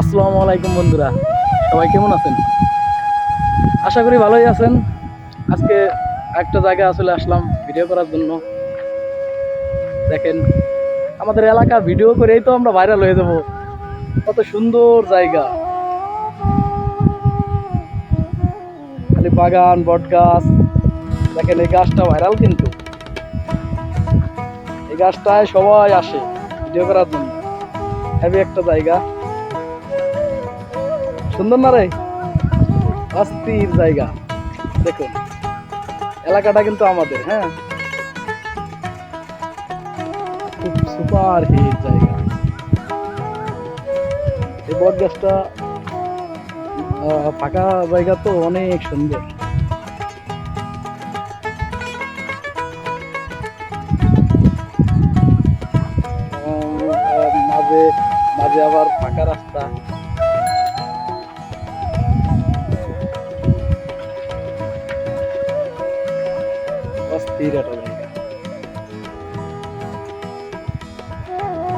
আসসালামু আলাইকুম বন্ধুরা। সবাই কেমন আছেন? আশা করি ভালোই আছেন। আজকে একটা জায়গায় আসলে আসলাম ভিডিও করার জন্য। দেখেন, আমাদের এলাকা ভিডিও করেই তো আমরা ভাইরাল হয়ে যাব। কত সুন্দর জায়গা। খালি বাগান বট গাছ দেখেন, এই গাছটা ভাইরাল কিন্তু। এই গাছটায় সবাই আসে ভিডিও করার জন্য। হেভি একটা জায়গা। সুন্দর না রে? অস্থির জায়গা। দেখুন, এলাকাটা কিন্তু আমাদের হ্যাঁ? খুব সুপার হিট জায়গা। এই বট গাছটা ফাঁকা জায়গা তো অনেক সুন্দর। মাঝে মাঝে আবার ফাঁকা রাস্তা। জায়গা।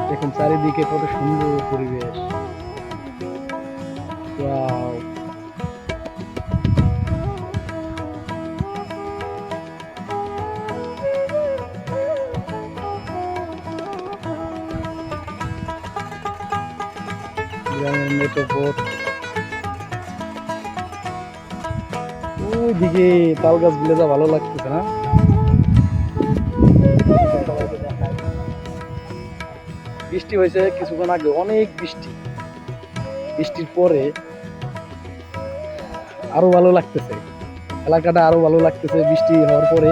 দেখুন, চারিদিকে কত সুন্দর পরিবেশ। Wow. গ্রামের মেটো বোট। ওই তাল গাছগুলো যা ভালো লাগতেছে না? বৃষ্টি হয়েছে কিছুক্ষণ আগে, অনেক বৃষ্টি। বৃষ্টির পরে আরও ভালো লাগতেছে। এলাকাটা আরও ভালো লাগতেছে বৃষ্টি হওয়ার পরে।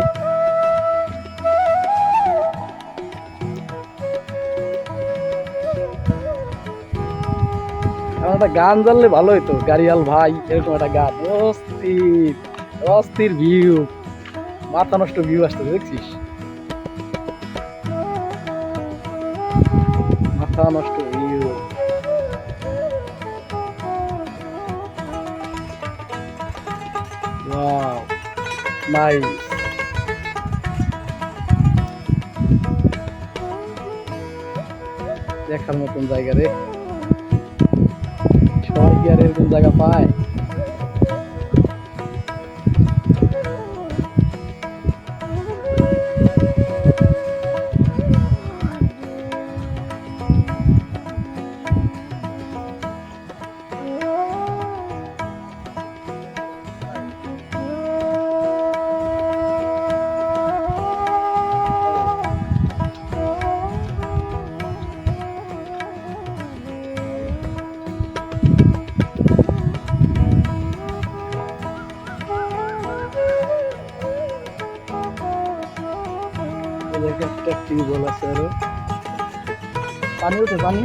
একটা গান জানলে ভালো হতো গাড়িয়াল ভাই, এরকম একটা গান। অস্থির অস্থির ভিউ মাথা নষ্ট ভিউ আসতেছে, দেখছিস? মাথা নষ্ট ভিউ Wow. Nice. দেখার মতন জায়গা রে সবাই কি আর জায়গা পায় দেখে একটা টিউবওয়েল আছে আরও। পানি উঠে, পানি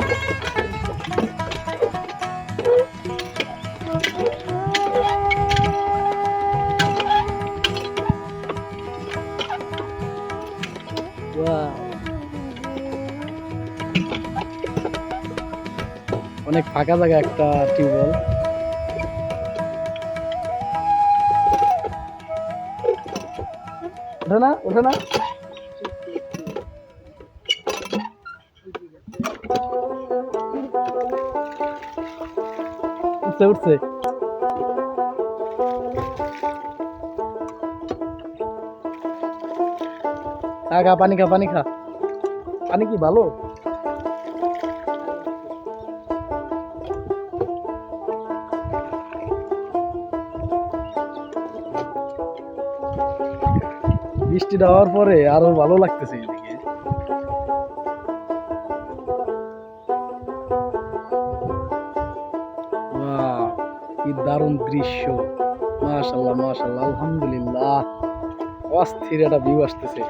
অনেক ফাঁকা জায়গা একটা টিউবওয়েল ওঠে না? ওঠে না? উঠছে। উঠছে খা পানি খা পানি খা। পানি কি, ভালো? বৃষ্টিটা হওয়ার পরে আরও ভালো লাগতেছে। কি দারুণ দৃশ্য। মাশাল্লাহ মাশাল্লাহ আলহামদুলিল্লাহ। অস্থির একটা ভিউ আসতেছে।